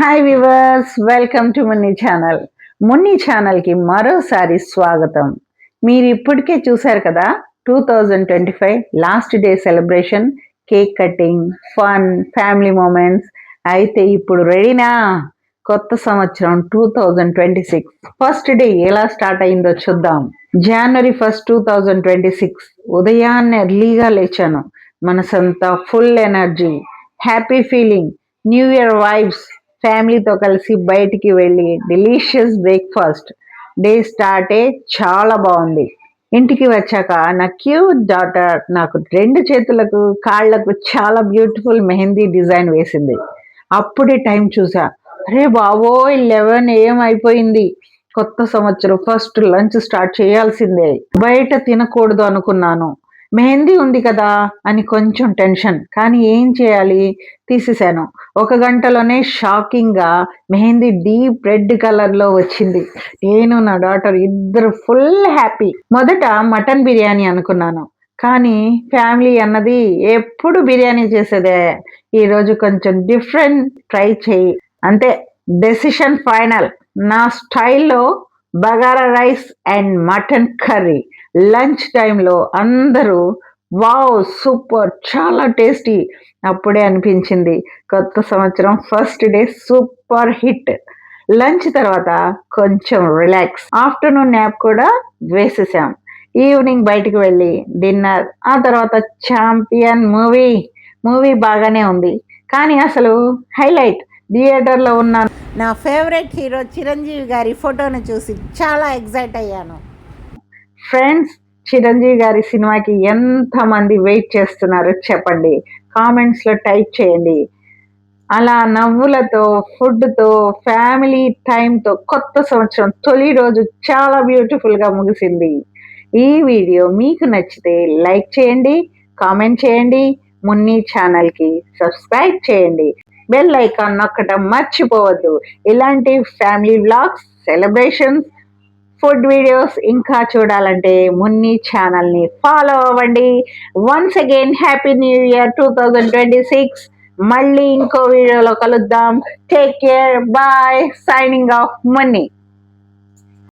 Hi viewers welcome to Munni channel Munni ఛానల్కి మరోసారి స్వాగతం. మీరు ఇప్పటికే చూశారు కదా two thousand twenty five last day celebration cake cutting fun family moments అయితే ఇప్పుడు రెడీనా కొత్త సంవత్సరం two thousand twenty six first day ఎలా స్టార్ట్ అయిందో చూద్దాం. జనవరి first two thousand twenty six ఉదయాన్నే ఎర్లీగా లేచాను. మనసంతా full energy happy feeling new year vibes ఫ్యామిలీతో కలిసి బయటికి వెళ్ళి డెలీషియస్ బ్రేక్ఫాస్ట్ డే స్టార్టే చాలా బాగుంది. ఇంటికి వచ్చాక నా క్యూట్ డాటర్ నాకు రెండు చేతులకు కాళ్ళకు చాలా బ్యూటిఫుల్ మెహందీ డిజైన్ వేసింది. అప్పుడే టైం చూసా. అరే బావోయ్ లెవెన్ ఏం అయిపోయింది. కొత్త సంవత్సరం ఫస్ట్ లంచ్ స్టార్ట్ చేయాల్సిందే. బయట తినకూడదు అనుకున్నాను. మెహందీ ఉంది కదా అని కొంచెం టెన్షన్. కానీ ఏం చేయాలి? తీసేశాను. ఒక గంటలోనే షాకింగ్గా మెహందీ డీప్ రెడ్ కలర్లో వచ్చింది. నేను నా డాటర్ ఇద్దరు ఫుల్ హ్యాపీ. మొదట మటన్ బిర్యానీ అనుకున్నాను. కానీ ఫ్యామిలీ అన్నది ఎప్పుడు బిర్యానీ చేసేదే? ఈరోజు కొంచెం డిఫరెంట్ ట్రై చేయి. అంతే. Decision final. నా స్టైల్లో bagara rice and mutton curry. Lunch టైంలో అందరూ వావ్ సూపర్ చాలా టేస్టీ అప్పుడే అనిపించింది. కొత్త సంవత్సరం first day super hit. Lunch తర్వాత కొంచెం రిలాక్స్. ఆఫ్టర్నూన్ న్యాప్ కూడా వేసేసాం. ఈవినింగ్ బయటికి వెళ్ళి డిన్నర్ ఆ తర్వాత ఛాంపియన్ మూవీ. మూవీ బాగానే ఉంది. కానీ అసలు హైలైట్. థియేటర్లో ఉన్న నా ఫేవరెట్ హీరో చిరంజీవి గారి ఫోటోను చూసి చాలా ఎగ్జైట్ అయ్యాను. ఫ్రెండ్స్ చిరంజీవి గారి సినిమాకి ఎంతమంది వెయిట్ చేస్తున్నారో చెప్పండి. కామెంట్స్లో టైప్ చేయండి. అలా నవ్వులతో ఫుడ్తో ఫ్యామిలీ టైంతో కొత్త సంవత్సరం తొలి రోజు చాలా బ్యూటిఫుల్గా ముగిసింది. ఈ వీడియో మీకు నచ్చితే లైక్ చేయండి కామెంట్ చేయండి మున్ని ఛానల్కి సబ్స్క్రైబ్ చేయండి. బెల్ ఐకాన్ నొక్కడం మర్చిపోవద్దు. ఇలాంటి family vlogs celebrations food videos ఇంకా చూడాలంటే మున్ని ఛానల్ని ఫాలో అవ్వండి. Once again happy new year two thousand twenty six మళ్ళీ ఇంకో వీడియోలో కలుద్దాం. Take care bye signing off Munni.